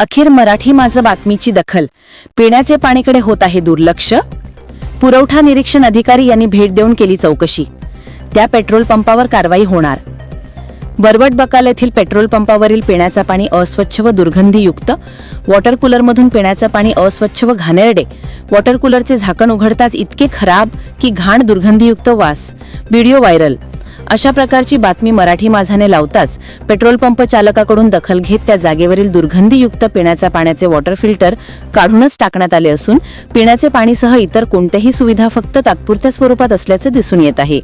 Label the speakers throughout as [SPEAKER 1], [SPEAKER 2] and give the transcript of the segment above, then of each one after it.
[SPEAKER 1] अखेर मराठी माझं बातमीची दखल. पिण्याचे पाणीकडे होत आहे दुर्लक्ष. पुरवठा निरीक्षण अधिकारी यांनी भेट देऊन केली चौकशी. त्या पेट्रोल पंपावर कारवाई होणार. बरवट बकाल येथील पेट्रोल पंपावरील पिण्याचं पाणी अस्वच्छ व दुर्गंधीयुक्त वॉटर कूलरमधून पिण्याचं पाणी अस्वच्छ व घाणेरडे वॉटर कूलरचे झाकण उघडताच इतके खराब की घाण दुर्गंधीयुक्त वास. Video viral. अशा प्रकारची बातमी मराठी माझाने लावताच पेट्रोल पंप चालकाकडून दखल घेत त्या जागेवरील दुर्गंधीयुक्त पिण्याच्या पाण्याचे वॉटर फिल्टर काढूनच टाकण्यात आले असून पिण्याचे पाणीसह इतर कोणत्याही सुविधा फक्त तात्पुरत्या स्वरूपात असल्याचे दिसून येत आहे.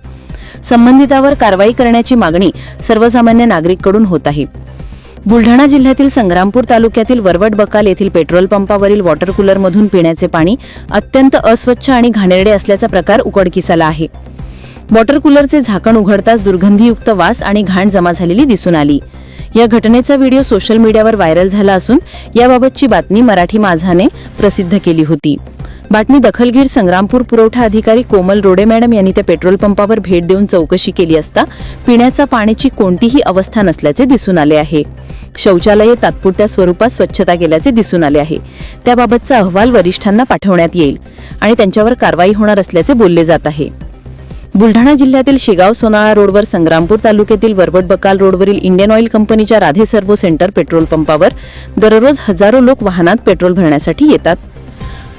[SPEAKER 1] संबंधितावर कारवाई करण्याची मागणी सर्वसामान्य नागरिककडून होत आहे. बुलढाणा जिल्ह्यातील संग्रामपूर तालुक्यातील वरवट बकाल येथील पेट्रोल पंपावरील वॉटर कूलरमधून पिण्याचे पाणी अत्यंत अस्वच्छ आणि घाणेरडे असल्याचा प्रकार उघडकीस आला आहे. वॉटर कूलरचे झाकण उघडताच दुर्गंधीयुक्त वास आणि घाण जमा झालेली दिसून आली. या घटनेचा व्हिडिओ सोशल मीडियावर व्हायरल झाला असून याबाबतची बातमी मराठी माझाने प्रसिद्ध केली होती. बातमी दखलगीर संग्रामपूर पुरवठा अधिकारी कोमल रोडे मॅडम यांनी त्या पेट्रोल पंपावर भेट देऊन चौकशी केली असता पिण्याच्या पाण्याची कोणतीही अवस्था नसल्याचे दिसून आले आहे. शौचालये तात्पुरत्या स्वरूपात स्वच्छता केल्याचे दिसून आले आहे. त्याबाबतचा अहवाल वरिष्ठांना पाठवण्यात येईल आणि त्यांच्यावर कारवाई होणार असल्याचे बोलले जात आहे. बुलढाणा जिल्ह्यातील शेगाव सोनाळा रोडवर संग्रामपूर तालुक्यातील वरवट बकाल रोडवरील इंडियन ऑइल कंपनीच्या राधे सर्वो सेंटर पेट्रोल पंपावर दररोज हजारो लोक वाहनात पेट्रोल भरण्यासाठी येतात.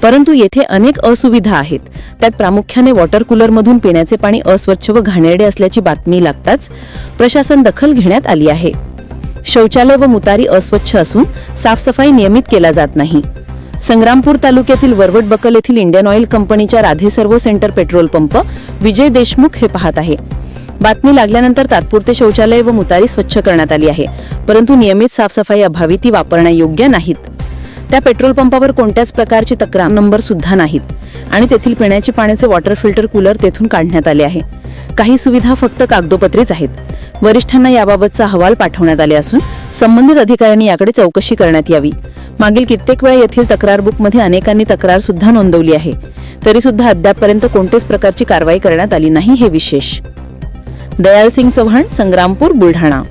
[SPEAKER 1] परंतु येथे अनेक असुविधा आहेत. त्यात प्रामुख्याने वॉटर कूलरमधून पिण्याचे पाणी अस्वच्छ व घाणेरडे असल्याची बातमी लागताच प्रशासन दखल घेण्यात आली आहे. शौचालय व मुतारी अस्वच्छ असून साफसफाई नियमित केला जात नाही. संग्रामपूर तालुक्यातील वरवट बकल येथील इंडियन ऑइल कंपनीच्या Radhe servo centre petrol pump Vijay Deshmukh हे पाहत आहे. बातमी लागल्यानंतर तात्पुरते शौचालय व मुतारी स्वच्छ करण्यात आली आहे. परंतु नियमित साफसफाई अभावी ती वापरण्यायोग्य नाहीत. त्या पेट्रोल पंपावर कोणत्याच प्रकारची तक्रार नंबर सुद्धा नाहीत. आणि तेथील पिण्याचे पाण्याचे वॉटर फिल्टर कूलर तेथून काढण्यात आले आहे. काही सुविधा फक्त कागदोपत्रीच आहेत. वरिष्ठांना याबाबतचा अहवाल पाठवण्यात आले असून संबंधित अधिकाऱ्यांनी याकडे चौकशी करण्यात यावी. मागील कित्येक वेळा येथील तक्रार बुकमध्ये अनेकांनी तक्रार सुद्धा नोंदवली आहे. तरी सुद्धा अद्यापपर्यंत कोणतेच प्रकारची कारवाई करण्यात आली नाही हे विशेष. दयाल सिंग चव्हाण संग्रामपूर बुलढाणा.